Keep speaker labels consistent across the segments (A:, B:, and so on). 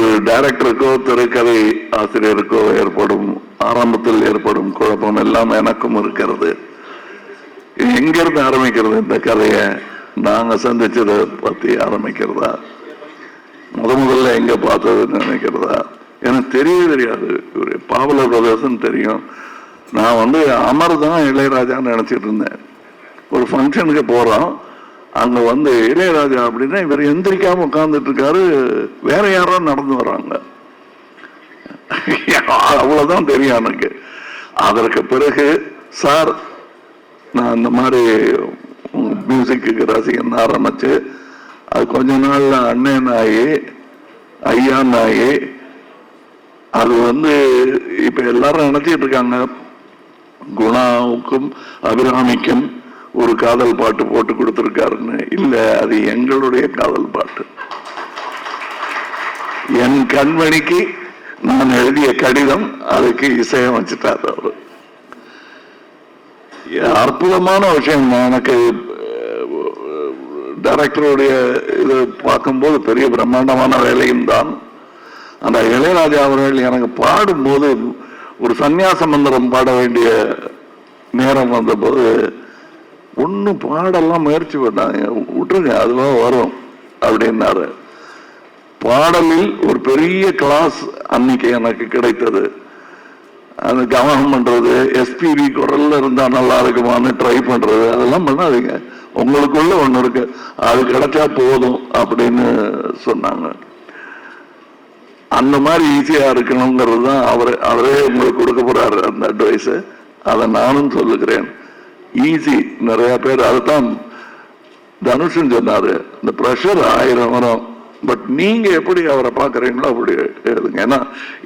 A: ஒரு டைரக்டருக்கோ திரைக்கதை ஆசிரியருக்கோ ஏற்படும் ஆரம்பத்தில் ஏற்படும் குழப்பம் எல்லாம் எனக்கும் இருக்கிறது. எங்கிருந்து ஆரம்பிக்கிறது இந்த கதையை? நாங்கள் சந்திச்சதை பத்தி ஆரம்பிக்கிறதா? முத முதல்ல எங்க பார்த்ததுன்னு நினைக்கிறதா? எனக்கு தெரியவே தெரியாது. இவரு பாவல பிரதேசம் தெரியும். நான் வந்து அமர் தான் இளையராஜான்னு நினச்சிட்டு இருந்தேன். ஒரு ஃபங்க்ஷனுக்கு போகிறோம் அங்க வந்து இளையராஜா அப்படின்னா இவர் எந்திரிக்காம உட்கார்ந்துட்டு இருக்காரு வேற யாரோ நடந்து வர்றாங்க அவ்வளவுதான் தெரியும் எனக்கு. அதற்கு பிறகு சார் நான் இந்த மாதிரி மியூசிக்கு ரசிகன் ஆரம்பிச்சு அது கொஞ்ச நாள்ல அண்ணன் ஆகி ஐயான் ஆகி அது வந்து இப்ப எல்லாரும் நினைச்சிட்டு இருக்காங்க. குணாவுக்கும் அபிராமிக்கும் ஒரு காதல் பாட்டு போட்டு கொடுத்துருக்காருன்னு. இல்லை அது எங்களுடைய காதல் பாட்டு. என் கண்மணிக்கு நான் எழுதிய கடிதம் அதுக்கு இசையமைச்சிட்டார் அவரு. அற்புதமான விஷயம். எனக்கு டைரக்டருடைய இது பார்க்கும்போது பெரிய பிரம்மாண்டமான வேலையும் தான். அந்த இளையராஜா அவர்கள் எனக்கு பாடும்போது ஒரு சன்னியாச மந்திரம் பாட வேண்டிய நேரம் வந்தபோது ஒன்றும் பாடெல்லாம் முயற்சி பண்ணாங்க விட்டுருங்க அதுவாக வரும் அப்படின்னாரு. பாடலில் ஒரு பெரிய கிளாஸ் அன்னைக்கு எனக்கு கிடைத்தது. அது கவனம் பண்றது எஸ்பிபி குரல்ல இருந்தா நல்லா இருக்குமான்னு ட்ரை பண்றது அதெல்லாம் பண்ணாதீங்க. உங்களுக்குள்ள ஒன்று இருக்கு. அது கிடைச்சா போதும் அப்படின்னு சொன்னாங்க. அந்த மாதிரி ஈஸியா இருக்கணுங்கிறது தான் அவரே அவரே உங்களுக்கு கொடுக்க போறாரு அந்த அட்வைஸை அதை நானும் சொல்லுகிறேன். ஈஸி நிறைய பேர் அதுதான் தனுஷன் சொன்னாரு இந்த ப்ரெஷர் ஆயிரம் வரும். பட் நீங்க எப்படி அவரை பாக்குறீங்களோ அப்படி எழுதுங்க. ஏன்னா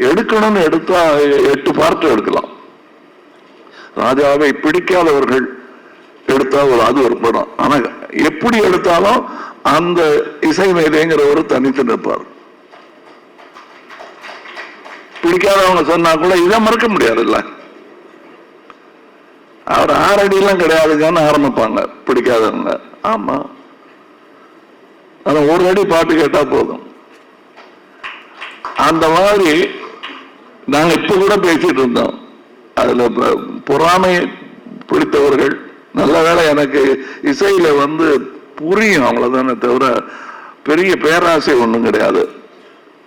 A: எடுக்கணும்னு எடுத்தா எட்டு பார்ட்டு எடுக்கலாம். ராஜாவை பிடிக்காதவர்கள் எடுத்தா ஒரு அது ஒரு படம். ஆனா எப்படி எடுத்தாலும் அந்த இசை மேதைங்கிற தனித்து நிற்பார். பிடிக்காதவங்க சொன்னா கூட இதை மறக்க முடியாதுல்ல. அவர் ஆறடியெல்லாம் கிடையாதுங்கன்னு ஆரம்பிப்பாங்க. பிடிக்காதவங்க. ஆமா. ஆனா ஒரு அடி பாட்டு கேட்டா போதும். அந்த மாதிரி நாங்க இப்ப கூட பேசிட்டு இருந்தோம். அதுல பொறாமை பிடித்தவர்கள் நல்ல வேலை எனக்கு இசையில வந்து புரியும் அவ்வளவுதானே தவிர பெரிய பேராசை ஒன்றும் கிடையாது.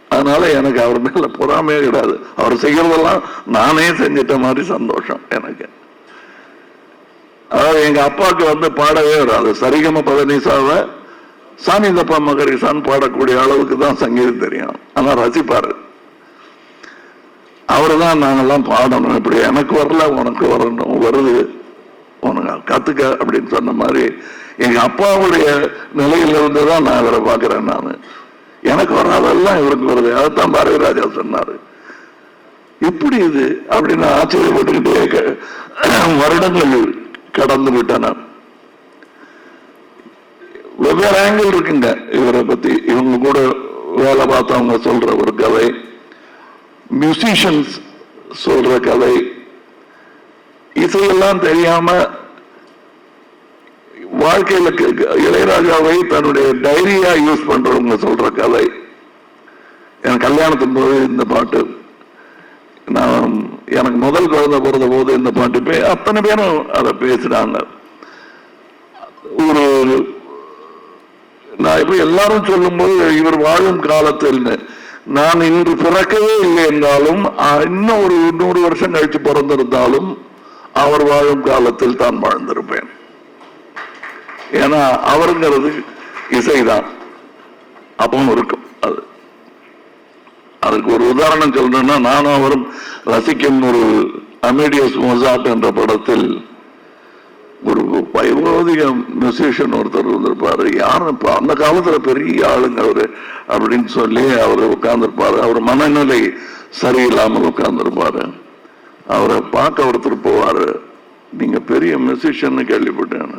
A: அதனால எனக்கு அவர் மேல பொறாமையே கிடையாது. அவர் செய்யறதெல்லாம் நானே செஞ்சிட்ட மாதிரி சந்தோஷம் எனக்கு. அதாவது எங்க அப்பாவுக்கு வந்து பாடவே வராது. சரிகம பதனிசாவ சாமி தப்பா மகரிசான் பாடக்கூடிய அளவுக்கு தான் சங்கீதம் தெரியும். ஆனா ரசிப்பாரு. அவரு தான் நாங்கெல்லாம் பாடணும். இப்படி எனக்கு வரல உனக்கு வரணும் வருது. உனக்கு கத்துக்க அப்படின்னு சொன்ன மாதிரி எங்க அப்பாவுடைய நிலையில தான் நான் இவரை பார்க்கிறேன் நான். எனக்கு வராதெல்லாம் இவருக்கு வருது. அதைத்தான் பாரதி ராஜா சொன்னாரு. இப்படி இது அப்படின்னு ஆச்சரியப்பட்டுக்கிட்டே வருடங்கள் கடந்து விட்டன வெவ்வேறு ஆங்கிள் இருக்குங்க. இவரை பத்தி இவங்க கூட வேலை பார்த்தவங்க சொல்ற ஒரு கதை. மியூசிஷியன்ஸ் சொல்ற கதை. இசையெல்லாம் தெரியாம வாழ்க்கையில இளையராஜாவை தன்னுடைய டைரியா யூஸ் பண்றவங்க சொல்ற கதை. என் கல்யாணத்தின் போது இந்த பாட்டு. நான் எனக்கு முதல் குழந்தை பிறந்த போது இந்த பாட்டு பே அத்தனை பேரும் அதை பேசுறாங்க ஒரு நான் இப்ப எல்லாரும் சொல்லும்போது இவர் வாழும் காலத்தில் நான் இன்று பிறக்கவே இல்லை என்றாலும் இன்னும் ஒரு நூறு வருஷம் கழிச்சு பிறந்திருந்தாலும் அவர் வாழும் காலத்தில் தான் வாழ்ந்திருப்பேன். ஏன்னா அவருங்கிறது இசைதான். அப்பவும் இருக்கும் அது. அதுக்கு ஒரு உதாரணம் சொல்லணும்னா நானும் அவரும் ரசிக்கும் ஒரு அமேடியஸ் மொசாட் என்ற படத்தில் ஒரு வைபோதிக மியூசிஷியன் ஒருத்தர் வந்திருப்பாரு. யாரும் இப்போ அந்த காலத்தில் பெரிய ஆளுங்க அவரு அப்படின்னு சொல்லி அவர் உட்கார்ந்துருப்பாரு. அவர் மனநிலை சரியில்லாமல் உட்கார்ந்துருப்பாரு. அவரை பார்க்க ஒருத்தர் போவாரு. நீங்க பெரிய மியூசிஷியன் கேள்விப்பட்டேன்.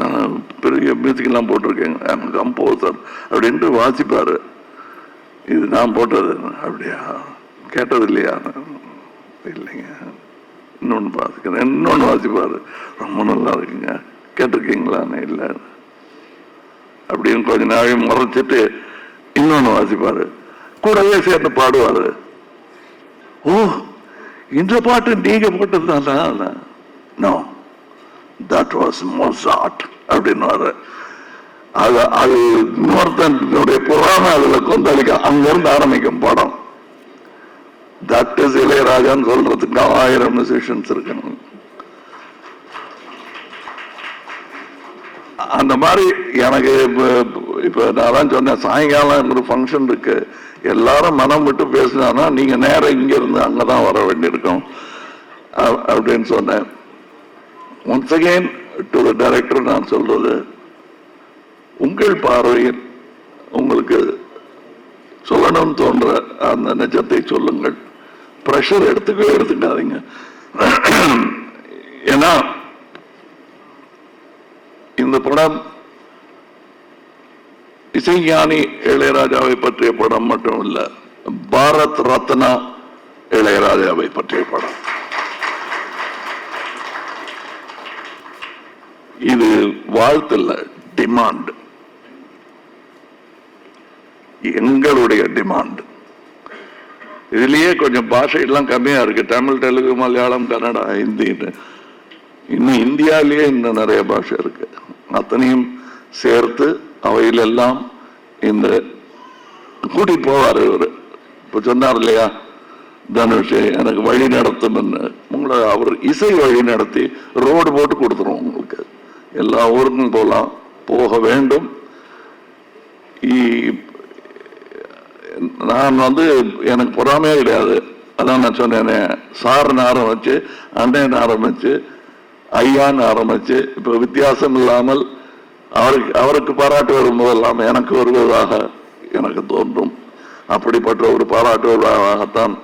A: நான் பெரிய மியூசிக்லாம் போட்டிருக்கேங்க போட்டிருக்கேன். கம்போசர் அப்படின்ட்டு வாசிப்பாரு. இது நான் போட்டது அப்படியா? கேட்டது இல்லையா இல்லைங்க. இன்னொன்று பார்த்துக்கிறேன். இன்னொன்று வாசிப்பாரு ரொம்ப நல்லா இருக்குங்க. கேட்டிருக்கீங்களான்னு? இல்லை. அப்படின்னு கொஞ்ச நாளையும் முறைச்சிட்டு இன்னொன்னு வாசிப்பாரு கூடவே சேர்ந்து பாடுவாரு. ஓ இந்த பாட்டு நீங்க போட்டதுதான்? நோ. தட் வாஸ் மோசாட் அப்படின்னு அது அது இன்னொருத்தனுடைய புறாம அதுல கொந்தளிக்கும் அங்கிருந்து ஆரம்பிக்கும் படம். டாக்டர் இஸ் இளையராஜான்னு சொல்றதுக்கு ஆயிரம் மியூசிஷியன்ஸ் இருக்கணும். அந்த மாதிரி எனக்கு இப்போ நான் தான் சொன்னேன் சாயங்காலம் ஒரு ஃபங்க்ஷன் இருக்கு. எல்லாரும் மனம் விட்டு பேசினானா நீங்கள் நேரம் இங்கேருந்து அங்கே தான் வர வேண்டியிருக்கோம். அ- அப்படின்னு சொன்னேன். Once again to the director நான் சொல்றது உங்கள் பார்வையில் உங்களுக்கு சொல்லணும்னு தோன்ற அந்த நிஜத்தை சொல்லுங்கள். ப்ரெஷர் எடுத்துக்கவே எடுத்துக்காதீங்க. ஏன்னா இந்த படம் இசைஞானி இளையராஜாவை பற்றிய படம் மட்டும் இல்ல பாரத் ரத்னா இளையராஜாவை பற்றிய படம். இது வாழ்த்துல டிமாண்ட் எங்களுடைய டிமாண்ட் இதுலயே கொஞ்சம் பாஷையெல்லாம் கம்மியா இருக்கு. தமிழ் தெலுங்கு மலையாளம் கன்னடா ஹிந்தின்னு இன்னும் இந்தியாவிலேயே இன்னும் நிறைய பாஷை இருக்கு. அத்தனையும் சேர்த்து அவையிலெல்லாம் இந்த கூட்டி போவார் இவர். இப்போ சொன்னார் இல்லையா? தனுஷ் எனக்கு வழி நடத்தும்னு. உங்களை அவர் இசை வழி நடத்தி ரோடு போட்டு கொடுத்துரும் உங்களுக்கு. எல்லா ஊருக்கும் போகலாம் போக வேண்டும். நான் வந்து எனக்கு பொறாமையே கிடையாது. அதான் நான் சொன்னேனே சார்னு ஆரம்பிச்சு அண்ணன் ஆரம்பிச்சு ஐயான்னு ஆரம்பிச்சு இப்போ வித்தியாசம் இல்லாமல் அவருக்கு அவருக்கு பாராட்டு வரும்போதெல்லாம் எனக்கு வருவதாக எனக்கு தோன்றும். அப்படிப்பட்ட ஒரு பாராட்டு வருவதாகத்தான்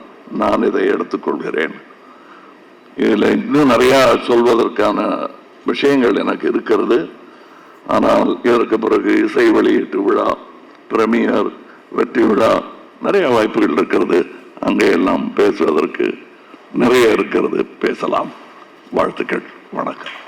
A: நான் இதை எடுத்துக்கொள்கிறேன். இதில் இன்னும் நிறையா சொல்வதற்கான விஷயங்கள் எனக்கு இருக்கிறது. ஆனால் இதற்கு பிறகு இசை வெளியீட்டு விழா பிரமியர் வெற்றி விழா நிறைய வாய்ப்புகள் இருக்கிறது. அங்கே எல்லாம் பேசுவதற்கு நிறைய இருக்கிறது. பேசலாம். வாழ்த்துக்கள். வணக்கம்.